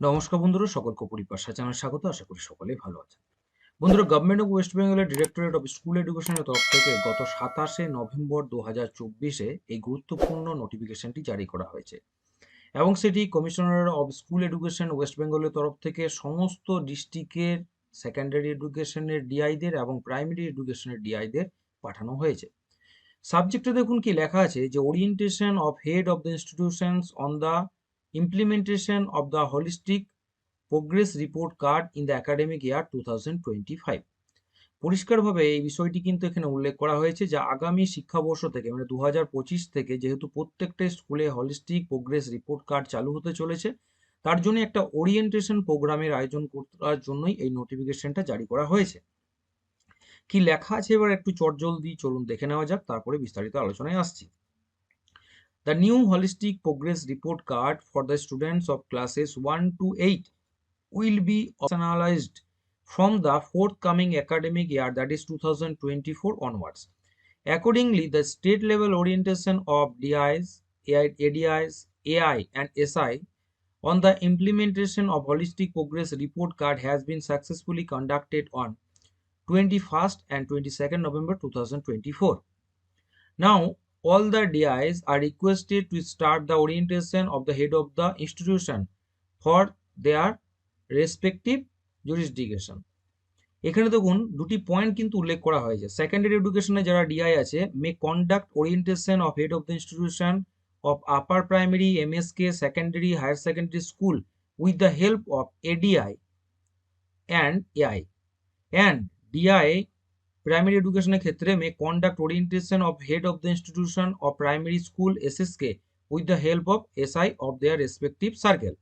নমস্কার বন্ধুরা, সকলকে পরিপাশা চ্যানেল স্বাগত, আশা করি সকলেই ভালো আছেন। বন্ধুরা গভর্নমেন্ট অফ ওয়েস্ট বেঙ্গলের ডিরেক্টরেট অফ স্কুল এডুকেশনের তরফ থেকে গত সাতাশে নভেম্বর দু হাজার চব্বিশে এই গুরুত্বপূর্ণ নোটিফিকেশনটি জারি করা হয়েছে। এবং সেটি commissioner of school education west বেঙ্গলের তরফ থেকে সমস্ত ডিস্ট্রিক্টের সেকেন্ডারি এডুকেশনের ডিআইদের এবং প্রাইমারি এডুকেশনের ডিআইদের পাঠানো হয়েছে। সাবজেক্টে দেখুন কি লেখা আছে যে orientation of head of the institutions on the implementation of the holistic progress report card in the academic year 2025 পরিষ্কারভাবে এই বিষয়টি কিন্তু এখানে উল্লেখ করা হয়েছে যা আগামী শিক্ষাবর্ষ থেকে মানে দু হাজার পঁচিশ থেকে যেহেতু প্রত্যেকটা স্কুলে হলিস্টিক প্রোগ্রেস রিপোর্ট কার্ড চালু হতে চলেছে, তার জন্য একটা ওরিয়েন্টেশন প্রোগ্রামের আয়োজন করার জন্যই এই নোটিফিকেশনটা জারি করা হয়েছে। কি লেখা আছে এবার একটু চটজলদি চলুন দেখে নেওয়া যাক, তারপরে বিস্তারিত আলোচনায় আসছি। The new holistic progress report card for the students of classes 1 to 8 will be optionalized from the forthcoming academic year that is 2024 onwards. Accordingly, the state level orientation of DIs, AI, ADIs, AI and SI on the implementation of holistic progress report card has been successfully conducted on 21st and 22nd November 2024. Now, all the DIs are requested to start the orientation of the head of the institution for their respective jurisdiction. এখানে দেখুন, দুটি point কিন্তু উল্লেখ করা হয়েছে secondary এডুকেশনে যারা DI আছে may conduct orientation of head of the institution of upper primary MSK secondary higher secondary school with the help of ADI and AI and DI primary এডুকেশনের ক্ষেত্রে may conduct orientation of head of the institution of primary school S S K with the help of S I of their respective circle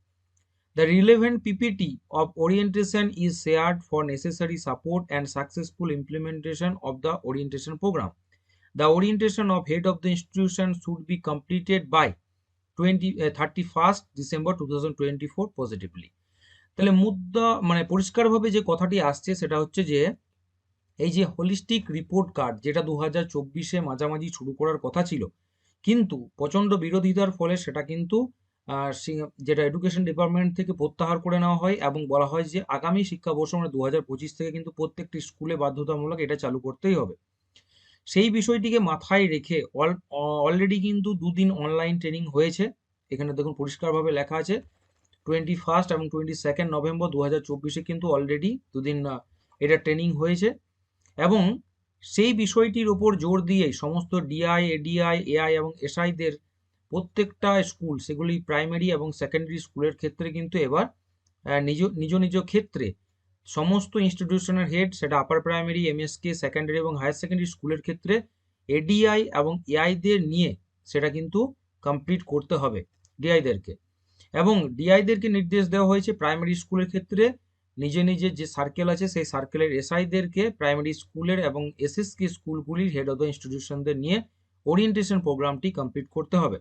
the relevant PPT of orientation is shared for necessary support and successful implementation of the orientation programme the orientation of head of the institution should be completed by twenty thirty first December two thousand twenty four positively তাহলে মুদ্রা মানে পরিষ্কারভাবে যে কথাটি আসছে সেটা হচ্ছে যে এই যে হোলিস্টিক রিপোর্ট কার্ড যেটা দু হাজার চব্বিশে মাঝামাঝি শুরু করার কথা ছিল, কিন্তু প্রচণ্ড বিরোধিতার ফলে সেটা কিন্তু যেটা এডুকেশন ডিপার্টমেন্ট থেকে প্রত্যাহার করে নেওয়া হয় এবং বলা হয় যে আগামী শিক্ষাবর্ষ মানে দু হাজার পঁচিশ থেকে কিন্তু প্রত্যেকটি স্কুলে বাধ্যতামূলক এটা চালু করতেই হবে। সেই বিষয়টিকে মাথায় রেখে অলরেডি কিন্তু দুদিন অনলাইন ট্রেনিং হয়েছে। এখানে দেখুন পরিষ্কারভাবে লেখা আছে টোয়েন্টি ফার্স্ট এবং টোয়েন্টি সেকেন্ড নভেম্বর দু হাজার চব্বিশে কিন্তু অলরেডি দুদিন এটা ট্রেনিং হয়েছে। এবং সেই বিষয়টির ওপর জোর দিয়ে সমস্ত ডিআই এডিআই এআই এবং এসআইদের প্রত্যেকটা স্কুল, সেগুলি প্রাইমারি এবং সেকেন্ডারি স্কুলের ক্ষেত্রে কিন্তু এবার নিজ নিজ নিজ ক্ষেত্রে সমস্ত ইনস্টিটিউশনের হেড সেটা আপার প্রাইমারি এমএসকে সেকেন্ডারি এবং হায়ার সেকেন্ডারি স্কুলের ক্ষেত্রে এডিআই এবং এআইদের নিয়ে সেটা কিন্তু কমপ্লিট করতে হবে ডিআইদেরকে এবং ডিআইদেরকে নির্দেশ দেওয়া হয়েছে প্রাইমারি স্কুলের ক্ষেত্রে নিজে নিজে যে সার্কেল আছে, সেই সার্কেলের এসআইদেরকে প্রাইমারি স্কুলের এবং এসএসকে স্কুলগুলির হেড অফ দ্য ইনস্টিটিউশনদের নিয়ে ওরিয়েন্টেশন প্রোগ্রামটি কমপ্লিট করতে হবে।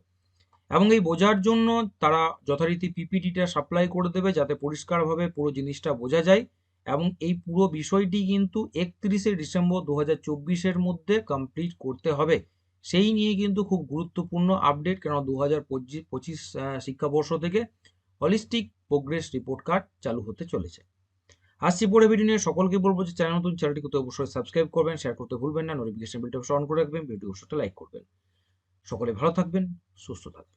এবং এই বোঝার জন্য তারা যথারীতি পিপিটিটা সাপ্লাই করে দেবে যাতে পরিষ্কারভাবে পুরো জিনিসটা বোঝা যায়। এবং এই পুরো বিষয়টি কিন্তু একত্রিশে ডিসেম্বর দু হাজার মধ্যে কমপ্লিট করতে হবে। সেই নিয়ে কিন্তু খুব গুরুত্বপূর্ণ আপডেট কেন দু হাজার পঁচিশ শিক্ষাবর্ষ থেকে হলিস্টিক প্রোগ্রেস রিপোর্ট কার্ড চালু হতে চলেছে। আসছি পরে ভিডিও নিয়ে। সকলকে বলব যে চ্যানেল নতুন, চ্যানেলটি করতে অবশ্যই সাবস্ক্রাইব করবেন শেয়ার করতে ভুলবেন না নোটিফিকেশন বিলটা অন করে রাখবেন ভিডিও অবশ্যই লাইক করবেন। সকলে ভালো থাকবেন, সুস্থ থাকবেন।